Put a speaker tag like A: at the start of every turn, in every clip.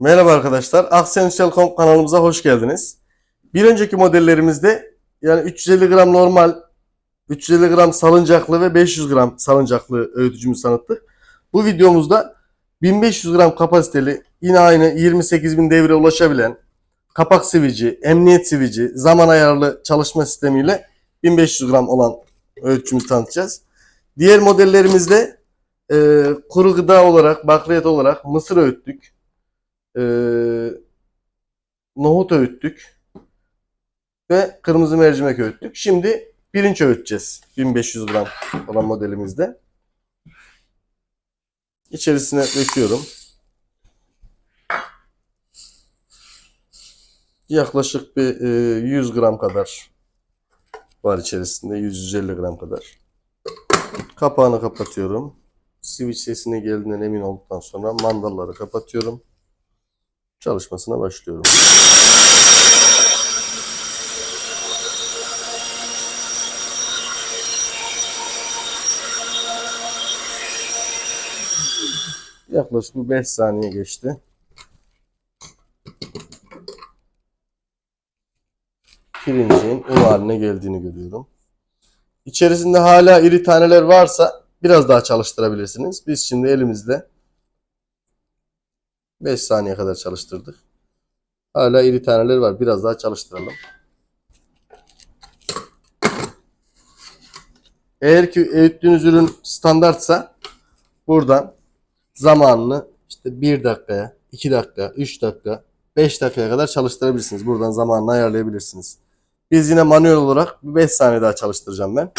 A: Merhaba arkadaşlar. Aksensual.com kanalımıza hoş geldiniz. Bir önceki modellerimizde yani 350 gram normal, 350 gram salıncaklı ve 500 gram salıncaklı öğütücümüzü tanıttık. Bu videomuzda 1500 gram kapasiteli yine aynı 28.000 devre ulaşabilen kapak sivici, emniyet sivici, zaman ayarlı çalışma sistemiyle 1500 gram olan öğütücümüzü tanıtacağız. Diğer modellerimizde e, kuru gıda olarak, bakliyat olarak mısır öğüttük. E, nohut öğüttük. Ve kırmızı mercimek öğüttük. Şimdi pirinç öğüteceğiz. 1500 gram olan modelimizde. İçerisine döküyorum. Yaklaşık bir e, 100 gram kadar var içerisinde. 150 gram kadar. Kapağını kapatıyorum. Switch sesine geldiğinden emin olduktan sonra mandalları kapatıyorum. Çalışmasına başlıyorum. Yaklaşık bir 5 saniye geçti. Pirincin un haline geldiğini görüyorum. İçerisinde hala iri taneler varsa biraz daha çalıştırabilirsiniz. Biz şimdi elimizde 5 saniye kadar çalıştırdık. Hala iri taneler var. Biraz daha çalıştıralım. Eğer ki öğüttüğünüz ürün standartsa buradan zamanını işte 1 dakikaya, 2 dakika, 3 dakika, 5 dakikaya kadar çalıştırabilirsiniz. Buradan zamanını ayarlayabilirsiniz. Biz yine manuel olarak 5 saniye daha çalıştıracağım ben.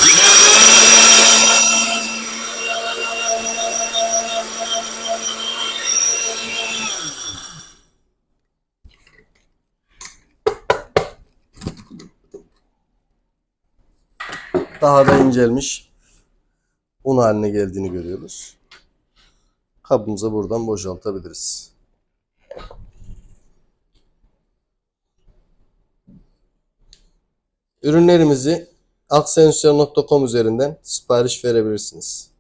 A: Daha da incelmiş un haline geldiğini görüyoruz. Kabımıza buradan boşaltabiliriz. Ürünlerimizi aksensual.com üzerinden sipariş verebilirsiniz.